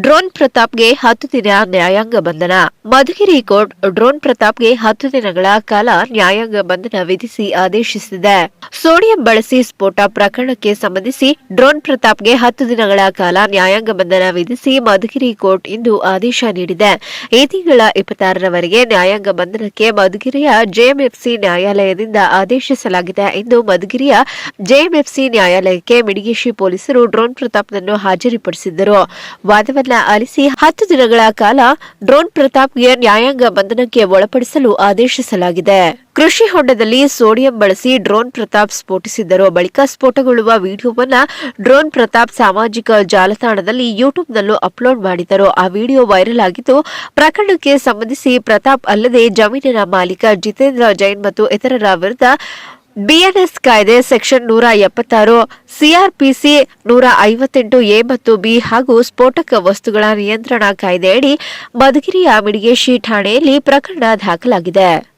Drone ಪ್ರತಾಪ್ಗೆ ಹತ್ತು ದಿನ ನ್ಯಾಯಾಂಗ ಬಂಧನ. ಮಧುಗಿರಿ ಕೋರ್ಟ್ ಡ್ರೋನ್ ಪ್ರತಾಪ್ಗೆ ಹತ್ತು ದಿನಗಳ ಕಾಲ ನ್ಯಾಯಾಂಗ ಬಂಧನ ವಿಧಿಸಿ ಆದೇಶಿಸಿದೆ. ಸೋಡಿಯಂ ಬಳಸಿ ಸ್ಫೋಟ ಪ್ರಕರಣಕ್ಕೆ ಸಂಬಂಧಿಸಿ ಡ್ರೋನ್ ಪ್ರತಾಪ್ಗೆ ಹತ್ತು ದಿನಗಳ ಕಾಲ ನ್ಯಾಯಾಂಗ ಬಂಧನ ವಿಧಿಸಿ ಮಧುಗಿರಿ ಕೋರ್ಟ್ ಇಂದು ಆದೇಶ ನೀಡಿದೆ. ಈ ತಿಂಗಳ ಇಪ್ಪತ್ತಾರರವರೆಗೆ ನ್ಯಾಯಾಂಗ ಬಂಧನಕ್ಕೆ ಮಧುಗಿರಿಯ ಜೆಎಂಎಫ್ಸಿ ನ್ಯಾಯಾಲಯದಿಂದ ಆದೇಶಿಸಲಾಗಿದೆ ಎಂದು ಮಧುಗಿರಿಯ ಜೆಎಂಎಫ್ಸಿ ನ್ಯಾಯಾಲಯಕ್ಕೆ ಮಿಡಿಗೇಶಿ ಪೊಲೀಸರು ಡ್ರೋನ್ ಪ್ರತಾಪ್ನನ್ನು ಹಾಜರುಪಡಿಸಿದ್ದರು. ವಾದವನ್ನ ಆಲಿಸಿ ಹತ್ತು ದಿನಗಳ ಕಾಲ ಡ್ರೋನ್ ಪ್ರತಾಪ್ಗೆ ನ್ಯಾಯಾಂಗ ಬಂಧನಕ್ಕೆ ಒಳಪಡಿಸಲು ಆದೇಶಿಸಲಾಗಿದೆ. ಕೃಷಿ ಹೊಂಡದಲ್ಲಿ ಸೋಡಿಯಂ ಬಳಸಿ ಡ್ರೋನ್ ಪ್ರತಾಪ್ ಸ್ಫೋಟಿಸಿದ್ದರು. ಬಳಿಕ ಸ್ಫೋಟಗೊಳ್ಳುವ ವಿಡಿಯೋವನ್ನ ಡ್ರೋನ್ ಪ್ರತಾಪ್ ಸಾಮಾಜಿಕ ಜಾಲತಾಣದಲ್ಲಿ ಯೂಟ್ಯೂಬ್ನಲ್ಲೂ ಅಪ್ಲೋಡ್ ಮಾಡಿದ್ದರು. ಆ ವಿಡಿಯೋ ವೈರಲ್ ಆಗಿದ್ದು, ಪ್ರಕರಣಕ್ಕೆ ಸಂಬಂಧಿಸಿ ಪ್ರತಾಪ್ ಅಲ್ಲದೆ ಜಮೀನಿನ ಮಾಲೀಕ ಜಿತೇಂದ್ರ ಜೈನ್ ಮತ್ತು ಇತರರ ವಿರುದ್ಧ ಬಿಎನ್ಎಸ್ ಕಾಯ್ದೆ ಸೆಕ್ಷನ್ ನೂರ ಎಪ್ಪತ್ತಾರು, ಸಿಆರ್ಪಿಸಿ ನೂರ ಐವತ್ತೆಂಟು ಎ ಮತ್ತು ಬಿ ಹಾಗೂ ಸ್ಫೋಟಕ ವಸ್ತುಗಳ ನಿಯಂತ್ರಣ ಕಾಯ್ದೆಯಡಿ ಮಧುಗಿರಿಯ ಮಿಡಿಗೇಶಿ ಠಾಣೆಯಲ್ಲಿ ಪ್ರಕರಣ ದಾಖಲಾಗಿದೆ.